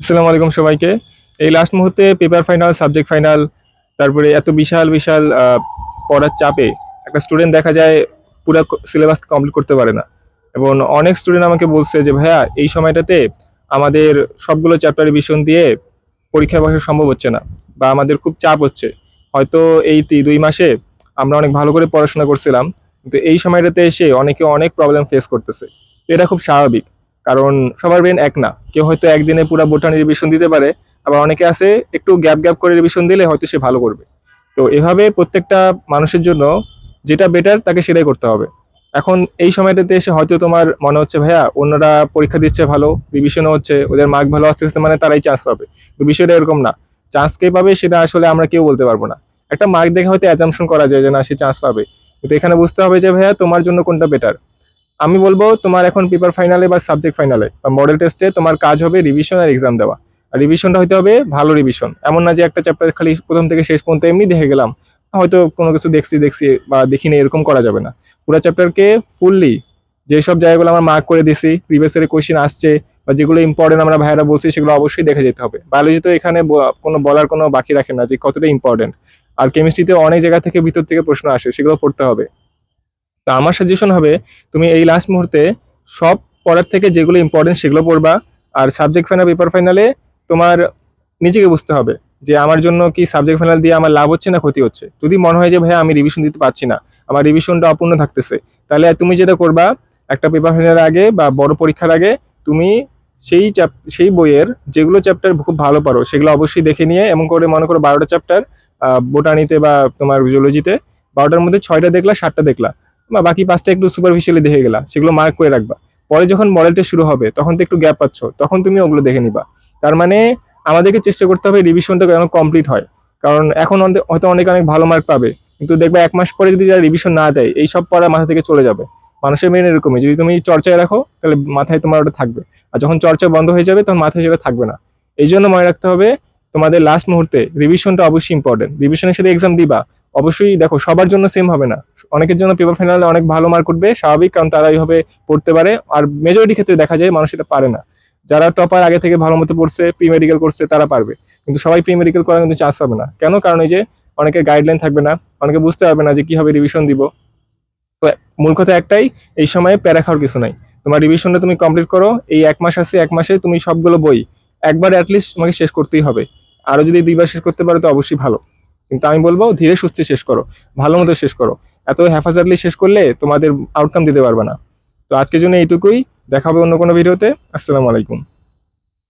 আসসালামু আলাইকুম সবাইকে। এই লাস্ট মুহূর্তে পেপার ফাইনাল সাবজেক্ট ফাইনাল তারপরে এত বিশাল বিশাল পড়ার চাপে একটা স্টুডেন্ট দেখা যায়, পুরো সিলেবাস কমপ্লিট করতে পারে না। এবং অনেক স্টুডেন্ট আমাকে বলছে যে, ভাইয়া, এই সময়টাতে আমাদের সবগুলো চ্যাপ্টার রিভিশন দিয়ে পরীক্ষা বসা সম্ভব হচ্ছে না বা আমাদের খুব চাপ হচ্ছে। হয়তো এই দুই মাসে আমরা অনেক ভালো করে পড়াশোনা করছিলাম, কিন্তু এই সময়টাতে এসে অনেকে অনেক প্রবলেম ফেস করতেছে। এটা খুব স্বাভাবিক। কারণ সবার ব্রেন এক না। কেউ হয়তো একদিনে পুরো বোটানি রিভিশন দিতে পারে, আবার অনেকে আছে একটু গ্যাপ গ্যাপ করে রিভিশন দিলে হয়তো সে ভালো করবে। তো এভাবে প্রত্যেকটা মানুষের জন্য যেটা বেটার তাকে সেটাই করতে হবে। এখন এই সময়টাতে এসে হয়তো তোমার মনে হচ্ছে, ভাইয়া, অন্যরা পরীক্ষা দিচ্ছে ভালো রিভিশনও হচ্ছে, ওদের মার্ক ভালো আসতে আসতে মানে তারাই চান্স পাবে। তো বিষয়টা এরকম না। চান্স কে পাবে সেটা আসলে আমরা কেউ বলতে পারব না। একটা মার্ক দেখে হয়তো অ্যাজামশন করা যায় যে না, সে চান্স পাবে। কিন্তু এখানে বুঝতে হবে যে, ভাইয়া, তোমার জন্য কোনটা বেটার আমি বলব তোমার এখন পেপার ফাইনালে বা সাবজেক্ট ফাইনালে বা মডেল টেস্টে তোমার কাজ হবে রিভিশন আর এক্সাম দেওয়া। আর রিভিশনটা হতে হবে ভালো রিভিশন এমন না যে একটা চ্যাপ্টার খালি প্রথম থেকে শেষ পর্যন্ত এমনি দেখে গেলাম, হয়তো কোনো কিছু দেখছি দেখছি বা দেখিনি, এরকম করা যাবে না। পুরো চ্যাপ্টারকে ফুললি যেসব জায়গাগুলো আমরা মার্ক করে দিছি প্রিভিয়াস ইয়ারে কোয়েশ্চেন আসছে বা যেগুলো ইম্পর্টেন্ট আমরা ভাইয়ারা বলছি, সেগুলো অবশ্যই দেখে যেতে হবে। বায়োলজি তো এখানে কোনো বলার কোনো বাকি রাখে না যে কতটা ইম্পর্টেন্ট আর কেমিস্ট্রিতে অনেক জায়গা থেকে ভিতর থেকে প্রশ্ন আসে, সেগুলো পড়তে হবে। তো আমার সাজেশন হবে, তুমি এই লাস্ট মুহূর্তে সব পড়ার থেকে যেগুলো ইম্পর্টেন্ট সেগুলো পড়বা, আর সাবজেক্ট ফাইনাল পেপার ফাইনালে তোমার নিজেকে বুঝতে হবে যে আমার জন্য কি সাবজেক্ট ফাইনাল দিয়ে আমার লাভ হচ্ছে না ক্ষতি হচ্ছে। যদি মনে হয় যে ভাই আমি রিভিশন দিতে পারছি না, আমার রিভিশনটা অপূর্ণ থাকতেছে, তাহলে তুমি যেটা করবা, একটা পেপার ফাইনালের আগে বা বড় পরীক্ষার আগে তুমি সেই চ্যাপ সেই বইয়ের যেগুলো চ্যাপ্টার খুব ভালো পারো, সেগুলো অবশ্যই দেখে নিয়ে এমন করে মনে করো বারোটা চ্যাপ্টার বোটানিতে বা তোমার জুলজিতে বারোটার মধ্যে ছয়টা দেখলা, সাতটা দেখলা। বা বাকি পাঁচটা একটু সুপারফিশিয়ালি দেখে গেলা, সেগুলো মার্ক করে রাখবা। পরে যখন মডেলটা শুরু হবে, তখন তো একটু গ্যাপ পাচ্ছ, তখন তুমি ওগুলো দেখে নিবা। তার মানে আমাদেরকে চেষ্টা করতে হবে রিভিশনটা যেন কমপ্লিট হয়। কারণ এখন হয়তো অনেক অনেক ভালো মার্ক পাবে, কিন্তু দেখবে এক মাস পরে যদি যারা রিভিশন না দেয়, এই সব পড়া মাথা থেকে চলে যাবে। মানুষের মেন এরকমই, যদি তুমি চর্চায় রাখো, তাহলে মাথায় তোমার ওটা থাকবে। আর যখন চর্চা বন্ধ হয়ে যাবে, তখন মাথায় সেটা থাকবে না। এই জন্য মনে রাখতে হবে, তোমাদের লাস্ট মুহূর্তে রিভিশনটা অবশ্যই ইম্পর্টেন্ট রিভিশনের সাথে এক্সাম দিবা অবশ্যই দেখো, সবার জন্য সেম হবে না। অনেকের জন্য পেপার ফাইনালে অনেক ভালো মার্ক উঠবে, স্বাভাবিক, কারণ তারা এইভাবে পড়তে পারে। আর মেজরিটি ক্ষেত্রে দেখা যায় মানুষ এটা পারে না। যারা টপার আগে থেকে ভালো মতো পড়ছে প্রি মেডিকেল করছে, তারা পারবে। কিন্তু সবাই প্রি মেডিকেল করার কিন্তু চান্স পাবে না। কেন? কারণ এই যে অনেকের গাইডলাইন থাকবে না, অনেকে বুঝতে পারবে না যে কীভাবে রিভিশন দিব। তো মূল কথা একটাই, এই সময়ে প্যারা খাওয়ার কিছু নাই। তোমার রিভিশনটা তুমি কমপ্লিট করো, এই এক মাস আছে, এক মাসে তুমি সবগুলো বই, একবার অ্যাটলিস্ট তোমাকে শেষ করতেই হবে। আরও যদি দুইবার শেষ করতে পারো, তো অবশ্যই ভালো। কিন্তু আমি বলব, ধীরে সুস্থে শেষ করো, ভালো মতো শেষ করো। এত হ্যাফাজারলি শেষ করলে তোমাদের আউটকাম দিতে পারবে না। তো আজকের জন্য এইটুকুই দেখা হবে অন্য কোনো ভিডিওতে আসসালামু আলাইকুম।